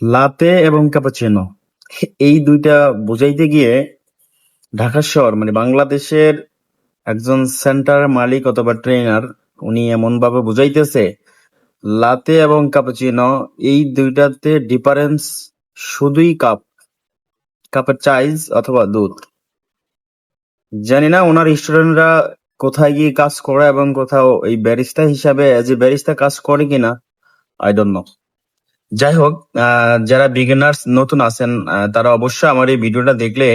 লাতে এবং ক্যাপাচিনো। এই দুইটা বুঝাইতে গিয়ে ঢাকা শহর মানে বাংলাদেশের একজন সেন্টার মালিক অথবা ট্রেনার, উনি এমন ভাবে বুঝাইতেছে, লাতে এবং ক্যাপাচিনো, এই দুইটাতে ডিফারেন্স শুধুই কাপ, কাপের চাইজ অথবা দুধ। জানি না ওনার স্টুডেন্টরা কোথায় গিয়ে কাজ করে এবং কোথাও এই ব্যারিস্তা হিসাবে এজ এ ব্যারিস্তা কাজ করে কিনা আই ডোন্ট নো যাই হোক যারা বিগিনার্স নতুন আছেন তারা অবশ্যই আমার এই ভিডিওটা দেখলে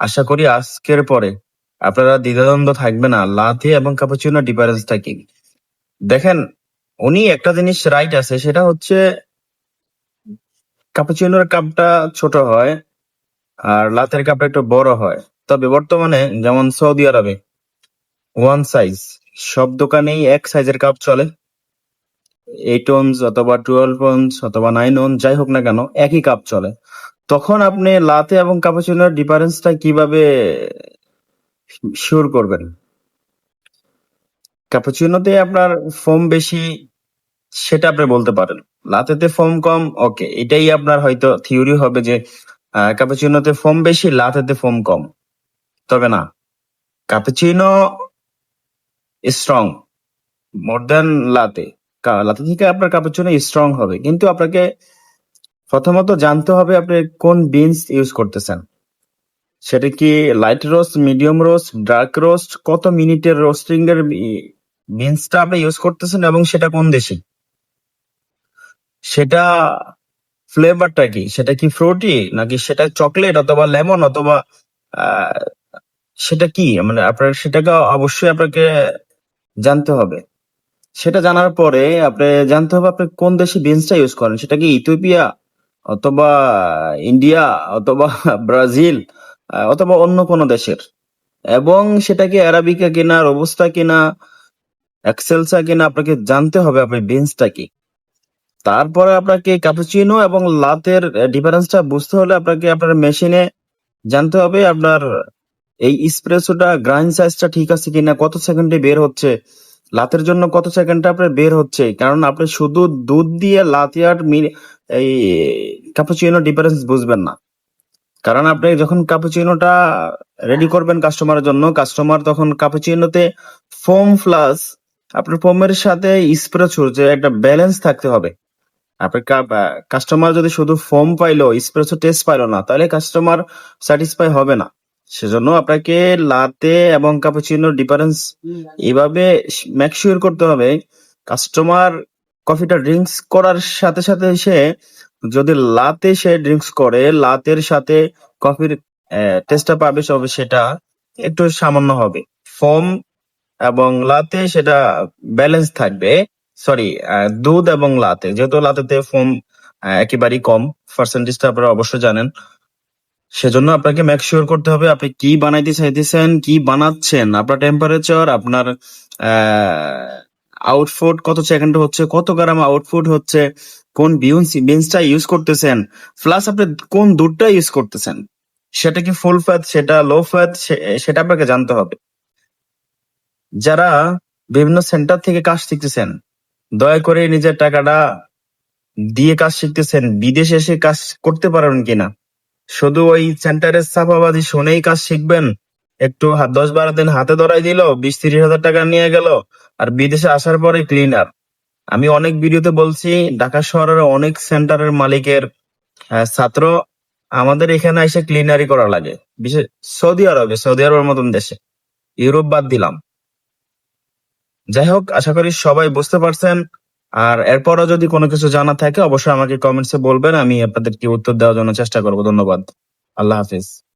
আশা করি আজকের পরে আপনারা দ্বিধাদ্বন্দ্ব থাকবে না। লাথি এবং কাপাচিনো ডিফারেন্সটা কি? দেখেন, উনি একটা জিনিস রাইট আছে, সেটা হচ্ছে কাপাচিনোর কাপটা ছোট হয় আর লাতের কাপটা একটু বড় হয়। তবে বর্তমানে যেমন সৌদি আরবে ওয়ান সাইজ সব দোকানেই এক সাইজের কাপ চলে। এইট ওনস অথবা টুয়েলভ ওনস অথবা নাইন ওন যাই হোক না কেন, একই কাপ চলে। তখন আপনি লাতে এবং কাপাচিনোর ডিফারেন্সটা কীভাবে শিওর করবেন? ক্যাপাচিনোতে আপনার ফোম বেশি, সেটা আপনি বলতে পারেন। লাতেতে ফোম কম ওকে এটাই আপনার হয়তো থিওরি হবে যে ক্যাপাচিনোতে ফোম বেশি, লাতেতে ফোম কম। তবে না ক্যাপাচিনো স্ট্রং মোর দেন লাতে। লাতে থেকে আপনার ক্যাপাচিনো স্ট্রং হবে। কিন্তু আপনাকে প্রথমত জানতে হবে আপনি কোন বিনস ইউজ করতেছেন। সেটা কি light roast medium roast dark roast কত মিনিটের রোস্টিং এর বিনসটা আপনি ইউজ করতেছেন এবং সেটা কোন দেশে? সেটা ফ্লেভারটা কি? সেটা কি ফ্রুটি নাকি সেটা চকলেট অথবা লেমন অথবা সেটা কি? মানে আপনার সেটাকে অবশ্যই আপনাকে জানতে হবে। সেটা জানার পরে আপনি জানতে হবে আপনি কোন দেশে বিনসটা ইউজ করেন? সেটা কি ইথিওপিয়া অথবা ইন্ডিয়া অথবা ব্রাজিল অথবা অন্য কোনো দেশের? এবং সেটা কি অ্যারাবিকা কিনা, রোবুস্তা কিনা, এক্সেলসা কিনা, আপনাকে জানতে হবে আপনার বিনসটা কি। তারপরে আপনাকে ক্যাপুচিনো এবং লাতের ডিফারেন্সটা বুঝতে হলে আপনাকে আপনার মেশিনে জানতে হবে আপনার এই স্প্রেসোটা গ্রাইন্ড সাইজটা ঠিক আছে কিনা, কত সেকেন্ডে বের হচ্ছে লাতের জন্য কত সেকেন্ডে আপনার বের হচ্ছে? কারণ আপনি শুধু দুধ দিয়ে লাতে আর এই ক্যাপুচিনো ডিফারেন্স বুঝবেন না। কারণ আপনি যখন ক্যাপুচিনোটা রেডি করবেন কাস্টমারের জন্য কাস্টমার তখন ক্যাপুচিনোতে ফোম প্লাস আপনার ফোমের সাথে স্প্রেসোর যে একটা ব্যালেন্স থাকতে হবে। আপনার কাস্টমার যদি শুধু ফোম পাইলো স্প্রেসো টেস্ট পাইলো না, তাহলে কাস্টমার স্যাটিসফাই হবে না। সেজন্য আপনাকে লাতে এবং কাপুচিনোর ডিফারেন্স এভাবে মেক শিওর করতে হবে। কাস্টমার কফিটা ড্রিঙ্কস করার সাথে সাথে সে যদি লাতে সে ড্রিঙ্কস করে, লাতের সাথে কফির টেস্টটা পাবে তবে সেটা একটু সামান্য হবে। ফোম এবং লাতে সেটা ব্যালেন্স থাকবে। সরি দুধ এবং লাতে। যেহেতু লাতেতে ফোম একেবারেই কম পার্সেন্টেজটা আপনারা অবশ্যই জানেন। সেজন্য আপনাকে মেক শিওর করতে হবে আপনি কি বানাইতে চাইতেছেন, কি বানাচ্ছেন, আপনার টেম্পারেচার আপনার আউটফুট কত সেকেন্ড হচ্ছে, কত গ্রাম আউটফুট হচ্ছে, কোন বিউন্স বিনসটা ইউজ করতেছেন প্লাস আপনি কোন দুধটা ইউজ করতেছেন, সেটা কি ফুল ফ্যাট সেটা লো ফ্যাট সেটা আপনাকে জানতে হবে। যারা বিভিন্ন সেন্টার থেকে কাজ শিখতেছেন, দয়া করে নিজের টাকাটা দিয়ে কাজ শিখতেছেন, বিদেশে এসে কাজ করতে পারেন কিনা শুধু ওই সেন্টারের ছাপাবাজি শুনেই কাজ শিখবেন। একটু দশ বারো দিন হাতে ধরাই দিল, বিশ তিরিশ হাজার টাকা নিয়ে গেল, আর বিদেশে আসার পরে ক্লিনার আমি অনেক ভিডিওতে বলছি, ঢাকা শহরের অনেক সেন্টারের মালিকের ছাত্র, আমাদের এখানে এসে ক্লিনারি করা লাগে। বিশেষ সৌদি আরবে, সৌদি আরবের মতন দেশে। ইউরোপ বাদ দিলাম। যাই হোক, আশা করি সবাই বুঝতে পারছেন আর এরপরও যদি কোনো কিছু জানা থাকে, অবশ্যই আমাকে কমেন্টসে বলবেন, আমি আপনাদেরকে উত্তর দেওয়ার জন্য চেষ্টা করব। ধন্যবাদ। আল্লাহ হাফিজ।